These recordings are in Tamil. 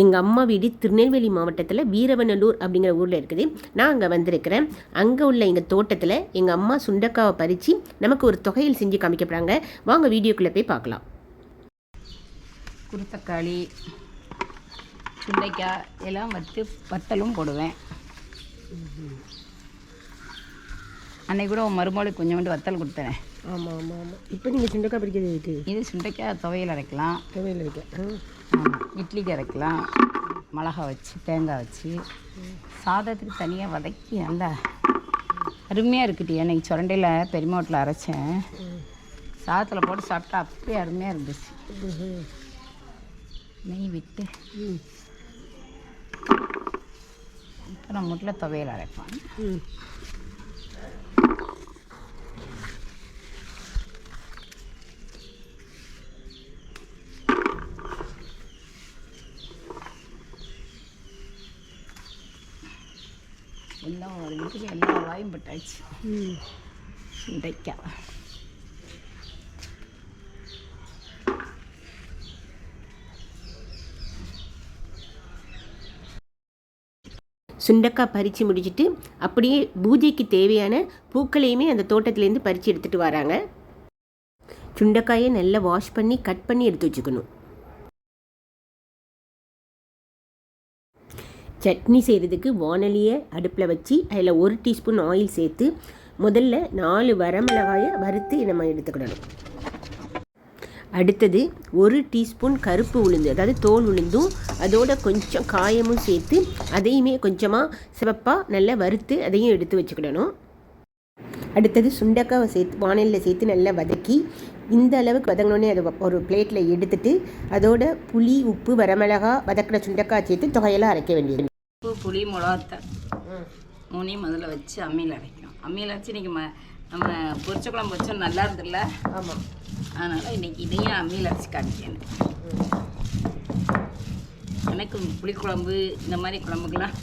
எங்கள் அம்மா வீடு திருநெல்வேலி மாவட்டத்தில் வீரவநல்லூர் அப்படிங்கிற ஊரில் இருக்குது. நான் அங்கே வந்திருக்கிறேன். அங்கே உள்ள எங்கள் தோட்டத்தில் எங்கள் அம்மா சுண்டக்காவை பறித்து நமக்கு ஒரு தொகையில் செஞ்சு காமிக்கப்படுறாங்க. வாங்க வீடியோக்குள்ளே போய் பார்க்கலாம். குருத்தக்காளி சுண்டைக்காய் எல்லாம் வச்சு வத்தலும் போடுவேன். அன்னைக்கு கூட உன் மருமகளுக்கு கொஞ்சோண்டு வத்தல் கொடுத்தேன். ஆமாம் ஆமாம் ஆமாம் இப்போ நீங்கள் சுண்டக்காய் பறிக்கிறது இருக்கு இது சுண்டைக்காய் துவையல் அரைக்கலாம். துவையில் இருக்கு இட்லிக்கு அரைக்கலாம். மிளகா வச்சு தேங்காய் வச்சு. சாதத்துக்கு தனியாக வதக்கி நல்லா அருமையாக இருக்குடி. அன்னைக்கு சுரண்டையில் பெருமாட்டில் அரைச்சேன். சாதத்தில் போட்டு சாப்பிட்டா அப்படியே அருமையாக இருந்துச்சு. நெய் விட்டு. இப்போ நான் முட்டில் துவையல் அரைப்பேன். எல்லாம் ஒரு வீட்டுக்கு எல்லா வாயும் பட்டாச்சு. சுண்டைக்காய் சுண்டக்காய் பறித்து முடிச்சிட்டு அப்படியே பூஜைக்கு தேவையான பூக்களையுமே அந்த தோட்டத்துலேருந்து பறித்து எடுத்துகிட்டு வராங்க. சுண்டைக்காயை நல்லா வாஷ் பண்ணி கட் பண்ணி எடுத்து வச்சுக்கணும். சட்னி செய்கிறதுக்கு வானலியை அடுப்பில் வச்சு அதில் ஒரு டீஸ்பூன் ஆயில் சேர்த்து முதல்ல நாலு வரமிளகாயை வறுத்து நம்ம எடுத்துக்கிடணும். அடுத்தது ஒரு டீஸ்பூன் கருப்பு உளுந்து அதாவது தோல் உளுந்தும் அதோட கொஞ்சம் காயமும் சேர்த்து அதையுமே கொஞ்சமாக சிவப்பாக நல்லா வறுத்து அதையும் எடுத்து வச்சுக்கிடணும். அடுத்தது சுண்டக்காவை சேர்த்து வானலில் சேர்த்து நல்லா வதக்கி இந்த அளவுக்கு வதங்கினோடனே அதை ஒரு பிளேட்டில் எடுத்துட்டு அதோட புளி உப்பு வரமிளகா வதக்கின சுண்டக்காய் சேர்த்து தொகையெல்லாம் அரைக்க வேண்டியது. உப்பு புளி மிளகாத்தல் மூணையும் முதல்ல வச்சு அம்மியில் அரைக்கணும். அம்மியில் வச்சு இன்றைக்கி ம நம்ம பொரிச்ச குழம்பு வச்சோம் நல்லா இருந்தில்ல ஆமாம் அதனால் இன்றைக்கி இதையும் அம்மியில் அரைச்சி காமிக்கணும் எனக்கு புளிக்குழம்பு இந்த மாதிரி குழம்புக்கெல்லாம்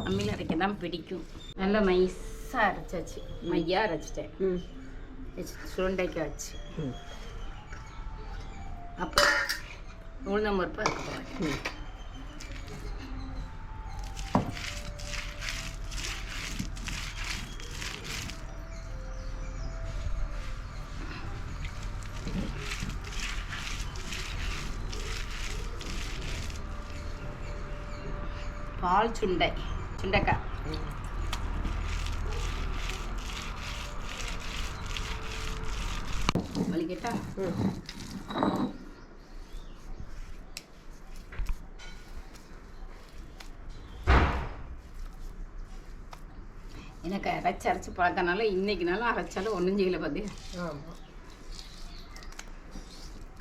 அம்மியில் அரைக்க தான் பிடிக்கும். நல்லா மைஸாக அரைச்சாச்சு. மையாக அரைச்சிட்டேன். ம். வச்சு அப்போ உளுந்தம் பருப்பு அதுக்கப்புறம் பால் சுண்டை சுண்டைக்காய். வலிக்கட்டா? எனக்கு அரைச்சி அரைச்சி பழக்கனால இன்னைக்குனாலும் அரைச்சாலும் ஒன்றும் செய்யல பார்த்து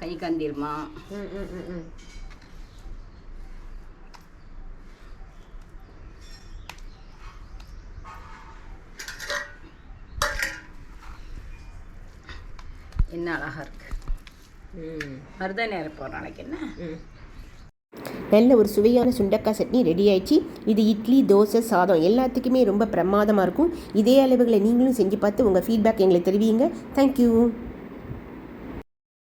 கை கந்திருமா? ம் ம் ம். என்ன அழகா இருக்கு? ம். மருதாணி அரைப்போம் நாளைக்கு என்ன? ம். நல்ல ஒரு சுவையான சுண்டக்காய் சட்னி ரெடி ஆயிடுச்சு. இது இட்லி தோசை சாதம் எல்லாத்துக்குமே ரொம்ப பிரமாதமாக இருக்கும். இதே அளவுகளை நீங்களும் செஞ்சு பார்த்து உங்கள் ஃபீட்பேக் எங்களுக்கு தெரிவிங்க தேங்க்யூ